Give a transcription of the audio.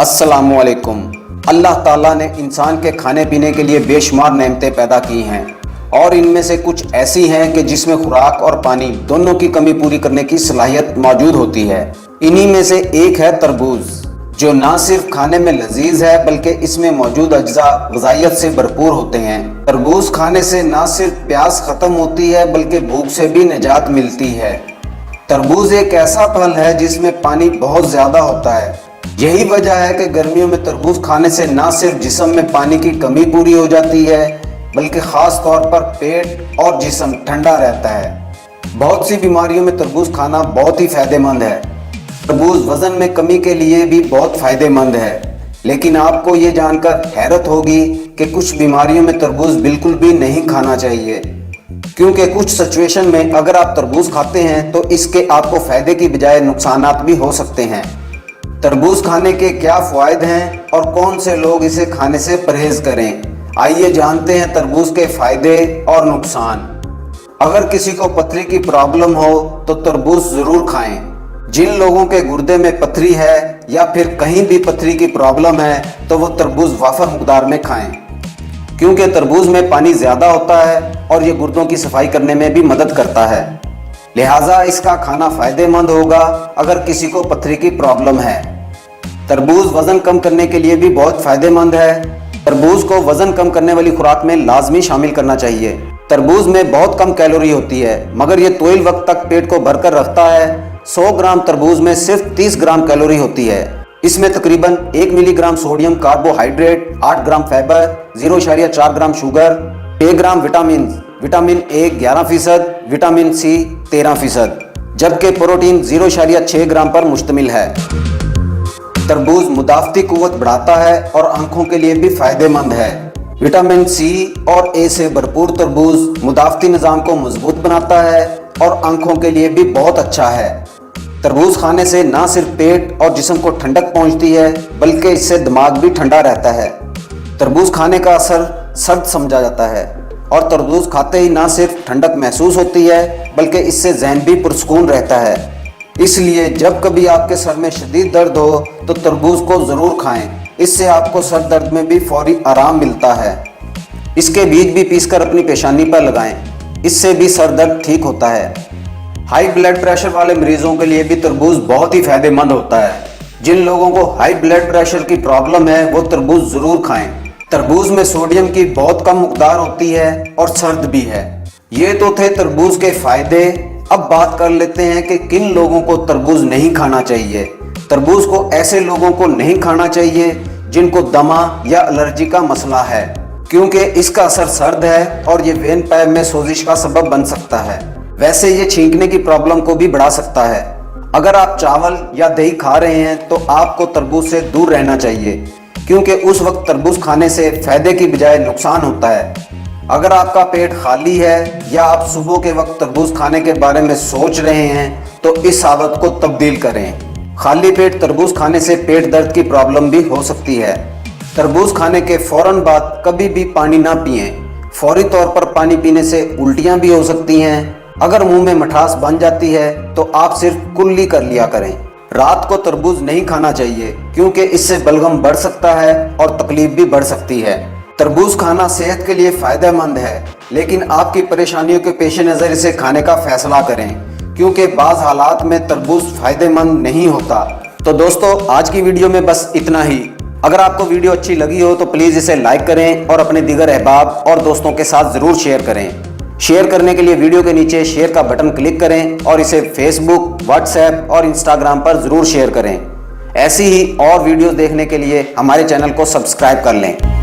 असलकुम अल्लाह ताला ने इंसान के खाने पीने के लिए बेशुमार नेमतें पैदा की हैं और इनमें से कुछ ऐसी हैं कि जिसमें खुराक और पानी दोनों की कमी पूरी करने की सलाहियत मौजूद होती है। इन्हीं में से एक है तरबूज, जो ना सिर्फ़ खाने में लजीज है, बल्कि इसमें मौजूद अज्जा गजाइत से भरपूर होते हैं। तरबूज खाने से ना सिर्फ़ प्यास खत्म होती है, बल्कि भूख से भी निजात मिलती है। तरबूज एक ऐसा फल है जिसमें पानी बहुत ज़्यादा होता है। यही वजह है कि गर्मियों में तरबूज खाने से ना सिर्फ़ जिसम में पानी की कमी पूरी हो जाती है, बल्कि खास तौर पर पेट और जिसम ठंडा रहता है। बहुत सी बीमारियों में तरबूज खाना बहुत ही फ़ायदेमंद है। तरबूज वज़न में कमी के लिए भी बहुत फ़ायदेमंद है। लेकिन आपको ये जानकर हैरत होगी कि कुछ बीमारियों में तरबूज बिल्कुल भी नहीं खाना चाहिए। क्योंकि कुछ सिचुएशन में अगर आप तरबूज खाते हैं तो इसके आपको फ़ायदे की बजाय नुकसान भी हो सकते हैं। तरबूज खाने के क्या फ़ायदे हैं और कौन से लोग इसे खाने से परहेज करें? आइए जानते हैं तरबूज के फ़ायदे और नुकसान। अगर किसी को पथरी की प्रॉब्लम हो तो तरबूज ज़रूर खाएँ। जिन लोगों के गुर्दे में पथरी है या फिर कहीं भी पथरी की प्रॉब्लम है तो वो तरबूज वाफर मकदार में खाएँ। क्योंकि तरबूज में पानी ज़्यादा होता है और ये गुर्दों की सफ़ाई करने में भी मदद करता है। लिहाजा इसका खाना फ़ायदेमंद होगा अगर किसी को पथरी की प्रॉब्लम है। तरबूज वज़न कम करने के लिए भी बहुत फ़ायदेमंद है। तरबूज को वज़न कम करने वाली खुराक में लाजमी शामिल करना चाहिए। तरबूज में बहुत कम कैलोरी होती है, मगर ये तोइल वक्त तक पेट को भरकर रखता है। 100 ग्राम तरबूज में सिर्फ़ 30 ग्राम कैलोरी होती है। इसमें तकरीबन एक milligram sodium carbohydrate 8 gram fibre zero चार ग्राम शुगर एक ग्राम विटामिन विटामिन ए ग्यारह फ़ीसद विटामिन सी तेरह फ़ीसद, जबकि प्रोटीन ज़ीरो शारिया छः ग्राम पर मुश्तमिल है। तरबूज मुदाफ़ती कुत बढ़ाता है और आँखों के लिए भी फ़ायदेमंद है। विटामिन सी और ए से भरपूर तरबूज मुदाफ़ती निज़ाम को मज़बूत बनाता है और आँखों के लिए भी बहुत अच्छा है। तरबूज खाने से ना सिर्फ़ पेट और जिसम को ठंडक पहुँचती है, बल्कि इससे दिमाग भी ठंडा रहता है। तरबूज खाने का असर सर्द समझा जाता है। और तरबूज खाते ही ना सिर्फ़ ठंडक महसूस होती है, बल्कि इससे जहन भी पुरस्कून रहता है। इसलिए जब कभी आपके सर में शदीद दर्द हो तो तरबूज को ज़रूर खाएँ। इससे आपको सर दर्द में भी फौरी आराम मिलता है। इसके बीज भी पीसकर अपनी पेशानी पर लगाएँ। इससे भी सर दर्द ठीक होता है। हाई ब्लड प्रेशर वाले मरीजों के लिए भी तरबूज बहुत ही फ़ायदेमंद होता है। जिन लोगों को हाई ब्लड प्रेशर की प्रॉब्लम है, वो तरबूज ज़रूर खाएँ। तरबूज में सोडियम की बहुत कम मकदार होती है और सर्द भी है। ये तो थे तरबूज के फ़ायदे। अब बात कर लेते हैं कि किन लोगों को तरबूज नहीं खाना चाहिए। तरबूज को ऐसे लोगों को नहीं खाना चाहिए जिनको दमा या एलर्जी का मसला है, क्योंकि इसका असर सर्द है और ये वेन पैप में सोजिश का सबब बन सकता है। वैसे ये छींकने की प्रॉब्लम को भी बढ़ा सकता है। अगर आप चावल या दही खा रहे हैं तो आपको तरबूज से दूर रहना चाहिए। क्योंकि उस वक्त तरबूज खाने से फ़ायदे की बजाय नुकसान होता है। अगर आपका पेट खाली है या आप सुबह के वक्त तरबूज खाने के बारे में सोच रहे हैं तो इस आदत को तब्दील करें। खाली पेट तरबूज खाने से पेट दर्द की प्रॉब्लम भी हो सकती है। तरबूज खाने के फ़ौरन बाद कभी भी पानी ना पिए। फौरी तौर पर पानी पीने से उल्टियाँ भी हो सकती हैं। अगर मुँह में मठास बन जाती है तो आप सिर्फ़ कुल्ली कर लिया करें। रात को तरबूज नहीं खाना चाहिए, क्योंकि इससे बलगम बढ़ सकता है और तकलीफ़ भी बढ़ सकती है। तरबूज खाना सेहत के लिए फ़ायदेमंद है, लेकिन आपकी परेशानियों के पेश नज़र इसे खाने का फैसला करें, क्योंकि बाज़ हालात में तरबूज फ़ायदेमंद नहीं होता। तो दोस्तों, आज की वीडियो में बस इतना ही। अगर आपको वीडियो अच्छी लगी हो तो प्लीज़ इसे लाइक करें और अपने दिगर अहबाब और दोस्तों के साथ ज़रूर शेयर करें। शेयर करने के लिए वीडियो के नीचे शेयर का बटन क्लिक करें और इसे फेसबुक व्हाट्सएप और इंस्टाग्राम पर ज़रूर शेयर करें। ऐसी ही और वीडियोस देखने के लिए हमारे चैनल को सब्सक्राइब कर लें।